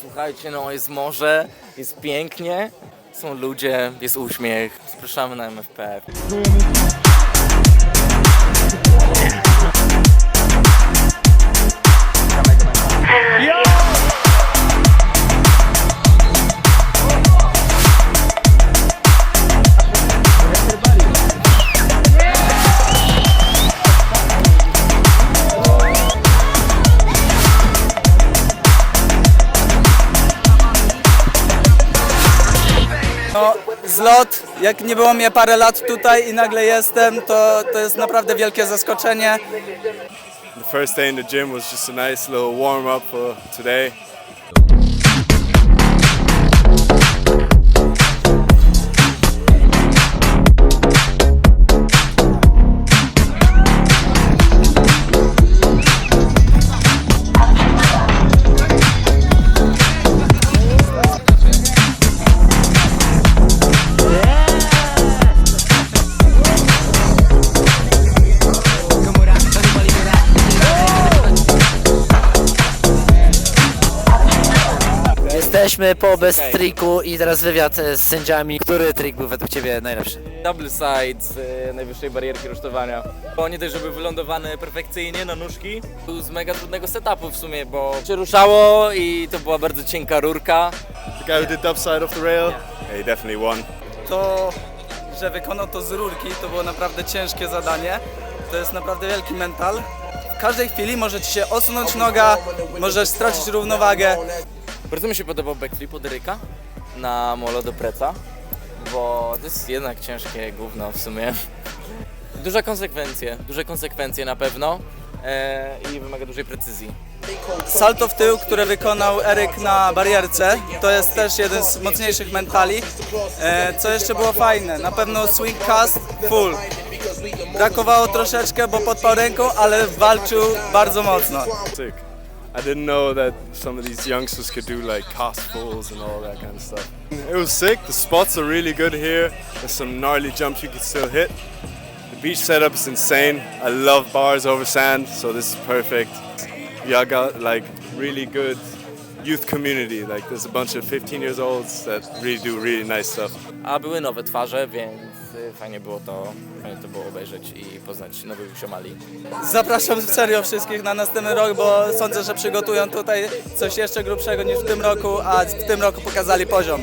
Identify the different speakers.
Speaker 1: Słuchajcie, no jest morze, jest pięknie, są ludzie, jest uśmiech. Zapraszamy na MFP.
Speaker 2: Zlot, jak nie było mnie parę lat tutaj i nagle jestem, to, to jest naprawdę wielkie zaskoczenie.
Speaker 3: The first day in the gym was just a nice little warm up for today.
Speaker 4: Jesteśmy po bez triku i teraz wywiad e, z sędziami. Który trik był według Ciebie najlepszy?
Speaker 1: Double side z e, najwyższej barierki rusztowania. Bo nie dość, żeby wylądowany perfekcyjnie na nóżki, był z mega trudnego setupu w sumie, bo się ruszało i to była bardzo cienka rurka.
Speaker 3: The guy who did the upside off the rail, yeah, he definitely won.
Speaker 2: To, że wykonał to z rurki, to było naprawdę ciężkie zadanie. To jest naprawdę wielki mental. W każdej chwili może ci się osunąć noga, możesz stracić równowagę.
Speaker 1: Bardzo mi się podobał backflip od Ryka na molo do preca, bo to jest jednak ciężkie gówno w sumie. Duże konsekwencje, duże konsekwencje na pewno e, i wymaga dużej precyzji.
Speaker 2: Salto w tył, które wykonał Eryk na barierce, to jest też jeden z mocniejszych mentali. E, co jeszcze było fajne? Na pewno swing cast full. Brakowało troszeczkę, bo podpał ręką, ale walczył bardzo mocno.
Speaker 3: Sick. I didn't know that some of these youngsters could do like cast pulls and all that kind of stuff. It was sick. The spots are really good here. There's some gnarly jumps you can still hit. The beach setup is insane. I love bars over sand, so this is perfect. Y'all got like really good youth community. Like there's a bunch of 15 years olds that really do really nice stuff.
Speaker 1: A były nowe twarze, więc y, fajnie było to, fajnie to było obejrzeć i poznać nowych ziomali.
Speaker 2: Zapraszam serio wszystkich na następny rok, bo sądzę, że przygotują tutaj coś jeszcze grubszego niż w tym roku, a w tym roku pokazali poziom.